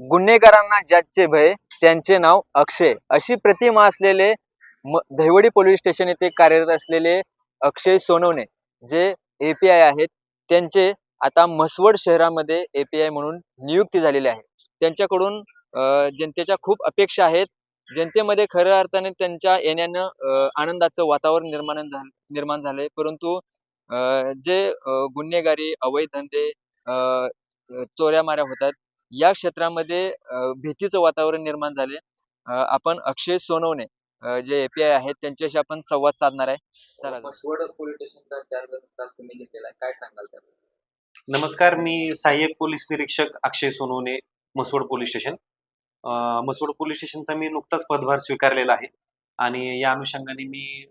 गुन्हेगारांना ज्याचे भय त्यांचे नाव अक्षय. अशी प्रतिमा असलेले दहिवडी पोलीस स्टेशन येथे कार्यरत असलेले अक्षय सोनवणे जे एपीआय आहेत त्यांचे आता म्हसवड शहरामध्ये एपीआय म्हणून नियुक्ती झालेली आहे. त्यांच्याकडून जनतेच्या खूप अपेक्षा आहेत. जनतेमध्ये खऱ्या अर्थाने त्यांच्या येण्यानं आनंदाचं वातावरण निर्माण झालं निर्माण झालंय. परंतु अ, जे गुन्हेगारी अवैध धंदे अ, चोऱ्या माऱ्या होतात या क्षेत्रामध्ये भीतीचं वातावरण निर्माण झाले आपण अक्षय सोनवणे जे एपीआय आहेत त्यांच्याशी आपण संवाद साधणार आहे. चला. मसवड काय सांगाल नमस्कार मी सहाय्यक पोलीस निरीक्षक अक्षय सोनवणे म्हसवड पोलीस स्टेशन. अं, म्हसवड पोलीस स्टेशनचा मी नुकताच पदभार स्वीकारलेला आहे. आणि या अनुषंगाने मी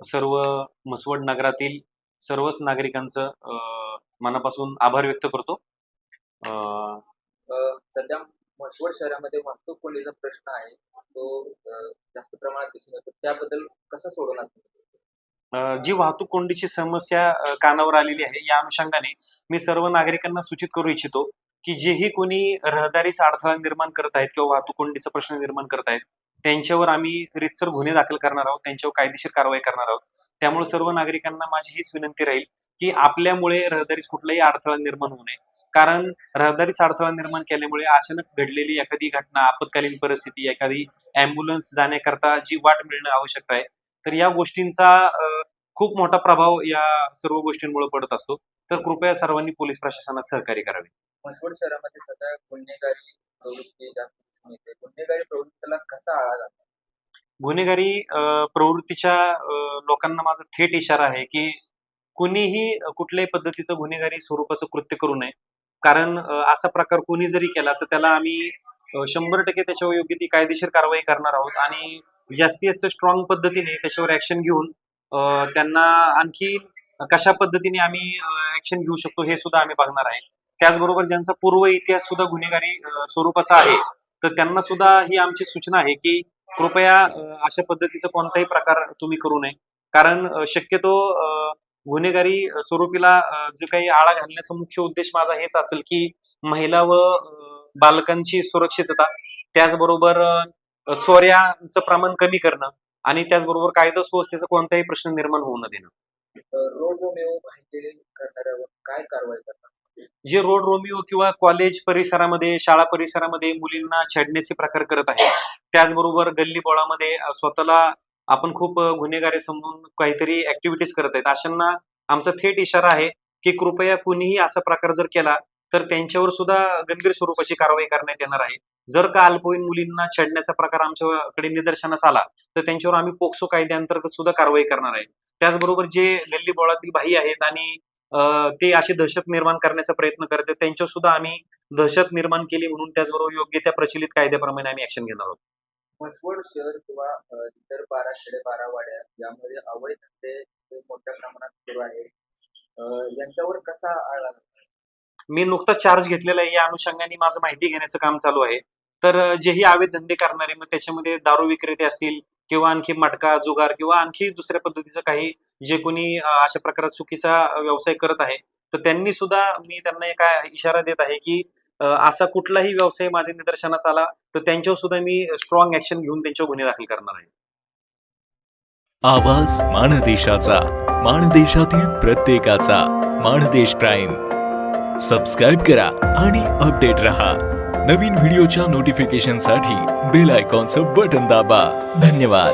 सर्व म्हसवड नगरातील सर्वच नागरिकांचं अं, मनापासून आभार व्यक्त करतो. सध्या म्हसवड शहरामध्ये वाहतूक कोंडीचा प्रश्न आहे. तो जास्त प्रमाणात दिसून येतो. त्याबद्दल कसा सोडवणार जी वाहतूक कोंडीची समस्या कानावर आलेली आहे या अनुषंगाने मी सर्व नागरिकांना सूचित करू इच्छितो की जेही कोणी रहदारीचा अडथळा निर्माण करत आहेत किंवा वाहतूक कोंडीचा प्रश्न निर्माण करत आहेत त्यांच्यावर आम्ही रितसर गुन्हे दाखल करणार आहोत त्यांच्यावर कायदेशीर कारवाई करणार आहोत. त्यामुळे सर्व नागरिकांना माझी हीच विनंती राहील की आपल्यामुळे रहदारीस कुठलाही अडथळा निर्माण होऊ नये. कारण रहदारीचा अडथळा निर्माण केल्यामुळे अचानक घडलेली एखादी घटना आपत्कालीन परिस्थिती एखादी अँब्युलन्स जाण्याकरता जी वाट मिळणं आवश्यक आहे तर या गोष्टींचा खूप मोठा प्रभाव या सर्व गोष्टींमुळे पडत असतो. तर कृपया सर्वांनी पोलीस प्रशासनात सहकार्य करावे. मसवड शहरामध्ये सध्या गुन्हेगारी प्रवृत्ती जास्त गुन्हेगारी प्रवृत्तीला कसा आळा घालणार गुन्हेगारी प्रवृत्तीच्या लोकांना माझा थेट इशारा आहे की कुणीही कुठल्याही पद्धतीचं गुन्हेगारी स्वरूपाचं कृत्य करू नये. कारण असा प्रकार कोणी जरी केला तर त्याला आम्ही शंभर टक्के त्याच्यावर योग्य ती कायदेशीर कारवाई करणार आहोत. आणि जास्तीत जास्त स्ट्रॉंग पद्धतीने त्याच्यावर ऍक्शन घेऊन त्यांना आणखी कशा पद्धतीने आम्ही ऍक्शन घेऊ शकतो हे सुद्धा आम्ही बघणार आहे. त्याचबरोबर ज्यांचा पूर्व इतिहास सुद्धा गुन्हेगारी स्वरूपाचा आहे तर त्यांना सुद्धा ही आमची सूचना आहे की कृपया अशा पद्धतीचा कोणताही प्रकार तुम्ही करू नये. कारण शक्यतो गुन्हेगारी स्वरूपीला अं, जे काही आळा घालण्याचा मुख्य उद्देश माझा हेच असेल की महिला व अं, बालकांची सुरक्षितता त्याचबरोबर अं, चोऱ्यांचं प्रमाण कमी करणं आणि त्याचबरोबर कायदा सुव्यवस्थेचा कोणताही प्रश्न निर्माण होऊ न देणं. रोड रोमिओ माहिती करणाऱ्यावर काय कारवाई करणार? जे रोड रोमिओ किंवा कॉलेज परिसरामध्ये शाळा परिसरामध्ये मुलींना छेडण्याचे प्रकार करत आहे त्याचबरोबर गल्ली बोळामध्ये अं, स्वतःला आपण खूप गुन्हेगारी समजून काहीतरी ऍक्टिव्हिटीज करत आहेत. अशांना आमचा थेट इशारा आहे की कृपया कुणीही असा प्रकार जर केला तर त्यांच्यावर सुद्धा गंभीर स्वरूपाची कारवाई करण्यात येणार आहे. जर का अल्पवयीन मुलींना छेडण्याचा प्रकार आमच्याकडे निदर्शनास आला तर त्यांच्यावर आम्ही पोक्सो कायद्याअंतर्गत सुद्धा कारवाई करणार आहे. त्याचबरोबर जे गल्ली बोळातील भाई आहेत आणि ते अशी दहशत निर्माण करण्याचा प्रयत्न करतात त्यांच्यावर सुद्धा आम्ही दहशत निर्माण केली म्हणून त्याचबरोबर योग्य त्या प्रचलित कायद्याप्रमाणे आम्ही ऍक्शन घेणार आहोत. म्हसवड शहर किंवा इतर बारा खेडे बारा वाड्या यामध्ये अवैध धंदे हे मोठ्या प्रमाणात सुरू आहे यांच्यावर कसा आळा मी नुकताच चार्ज घेतलेला आहे. या अनुषंगाने माझं माहिती घेण्याचं काम चालू आहे. तर जेही अवैध धंदे करणारे मग त्याच्यामध्ये दारू विक्रेते असतील किंवा आणखी मटका जुगार किंवा आणखी दुसऱ्या पद्धतीचं काही जे कोणी अशा प्रकारात चुकीचा व्यवसाय करत आहे तर त्यांनी सुद्धा मी त्यांना एका इशारा देत आहे की असा कुठलाही व्यवसाय माझ्या निदर्शनास आला तर त्यांच्यावर सुद्धा मी स्ट्रॉंग ऍक्शन घेऊन त्यांच्यावर गुन्हे दाखल करणार आहे. आवाज माणदेशाचा माणदेशातील प्रत्येकाचा माणदेश प्राईम. सबस्क्राईब करा आणि अपडेट रहा. नवीन व्हिडिओच्या नोटिफिकेशनसाठी बेल आयकॉनचं बटन दाबा. धन्यवाद.